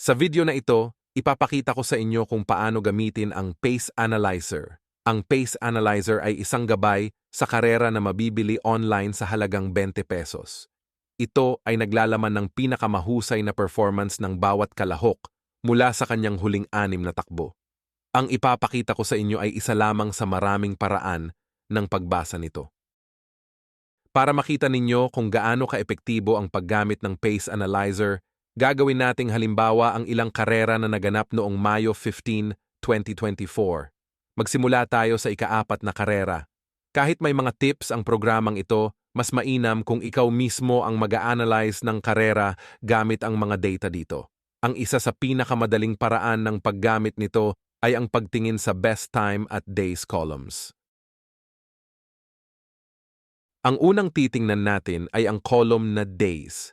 Sa video na ito, ipapakita ko sa inyo kung paano gamitin ang Pace Analyzer. Ang Pace Analyzer ay isang gabay sa karera na mabibili online sa halagang 20 pesos. Ito ay naglalaman ng pinakamahusay na performance ng bawat kalahok mula sa kanyang huling anim na takbo. Ang ipapakita ko sa inyo ay isa lamang sa maraming paraan ng pagbasa nito. Para makita ninyo kung gaano kaepektibo ang paggamit ng Pace Analyzer, gagawin nating halimbawa ang ilang karera na naganap noong Mayo 15, 2024. Magsimula tayo sa ikaapat na karera. Kahit may mga tips ang programang ito, mas mainam kung ikaw mismo ang mag-a-analyze ng karera gamit ang mga data dito. Ang isa sa pinakamadaling paraan ng paggamit nito ay ang pagtingin sa best time at days columns. Ang unang titingnan natin ay ang column na days.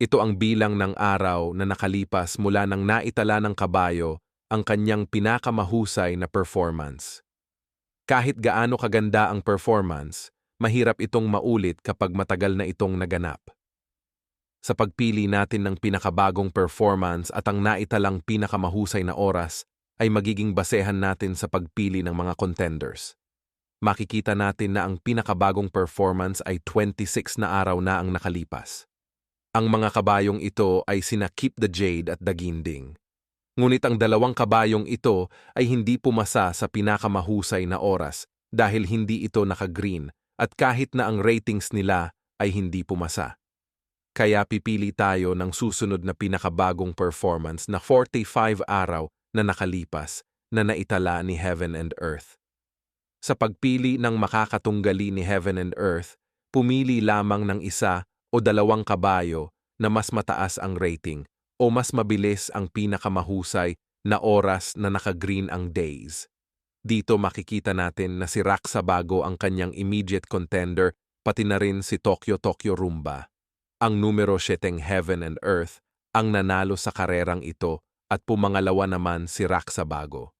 Ito ang bilang ng araw na nakalipas mula nang naitala ng kabayo ang kanyang pinakamahusay na performance. Kahit gaano kaganda ang performance, mahirap itong maulit kapag matagal na itong naganap. Sa pagpili natin ng pinakabagong performance at ang naitalang pinakamahusay na oras, ay magiging basehan natin sa pagpili ng mga contenders makikita natin na ang pinakabagong performance ay 26 na araw na ang nakalipas. Ang mga kabayong ito ay sina Keep the Jade at Daginding. Ngunit ang dalawang kabayong ito ay hindi pumasa sa pinakamahusay na oras dahil hindi ito naka-green at kahit na ang ratings nila ay hindi pumasa. Kaya pipili tayo ng susunod na pinakabagong performance na 45 araw na nakalipas na naitala ni Heaven and Earth. Sa pagpili ng makakatunggali ni Heaven and Earth, pumili lamang ng isa o dalawang kabayo na mas mataas ang rating o mas mabilis ang pinakamahusay na oras na naka-green ang days. Dito makikita natin na si Raksa Bago ang kanyang immediate contender pati na rin si Tokyo Tokyo Rumba. Ang numero 7 Heaven and Earth ang nanalo sa karerang ito at pumangalawa naman si Raksa Bago.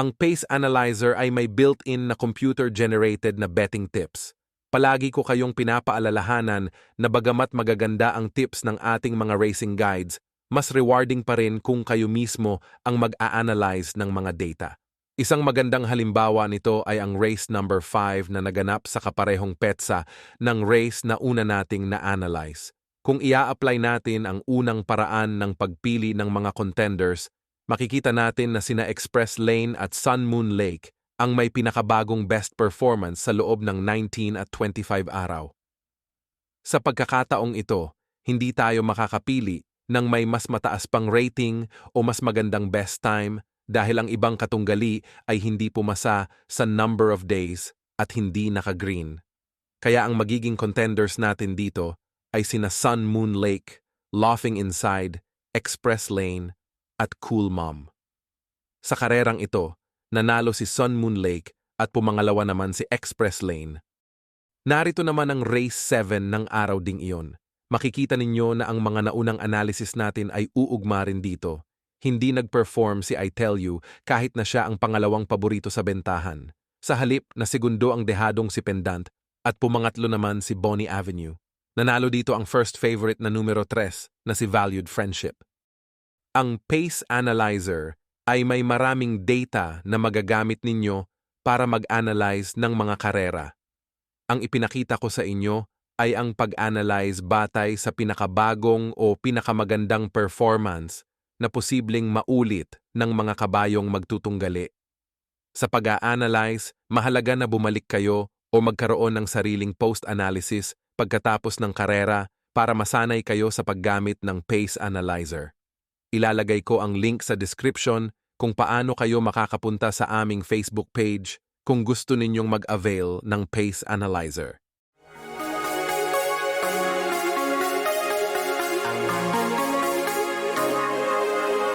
Ang Pace Analyzer ay may built-in na computer-generated na betting tips. Palagi ko kayong pinapaalalahanan na bagamat magaganda ang tips ng ating mga racing guides, mas rewarding pa rin kung kayo mismo ang mag-a-analyze ng mga data. Isang magandang halimbawa nito ay ang race number 5 na naganap sa kaparehong petsa ng race na una nating na-analyze. Kung ia-apply natin ang unang paraan ng pagpili ng mga contenders, makikita natin na sina Express Lane at Sun Moon Lake ang may pinakabagong best performance sa loob ng 19 at 25 araw. Sa pagkakataong ito, hindi tayo makakapili ng may mas mataas pang rating o mas magandang best time dahil ang ibang katunggali ay hindi pumasa sa number of days at hindi naka-green. Kaya ang magiging contenders natin dito ay sina Sun Moon Lake, Laughing Inside, Express Lane, at Cool Mom. Sa karerang ito, nanalo si Sun Moon Lake at pumangalawa naman si Express Lane. Narito naman ang Race 7 ng araw ding iyon. Makikita ninyo na ang mga naunang analysis natin ay uugma rin dito. Hindi nag-perform si I Tell You kahit na siya ang pangalawang paborito sa bentahan. Sa halip na segundo ang dehadong si Pendant at pumangatlo naman si Bonnie Avenue. Nanalo dito ang first favorite na numero 3 na si Valued Friendship. Ang Pace Analyzer ay may maraming data na magagamit ninyo para mag-analyze ng mga karera. Ang ipinakita ko sa inyo ay ang pag-analyze batay sa pinakabagong o pinakamagandang performance na posibleng maulit ng mga kabayong magtutunggali. Sa pag-a-analyze, mahalaga na bumalik kayo o magkaroon ng sariling post-analysis pagkatapos ng karera para masanay kayo sa paggamit ng Pace Analyzer. Ilalagay ko ang link sa description kung paano kayo makakapunta sa aming Facebook page kung gusto ninyong mag-avail ng Pace Analyzer.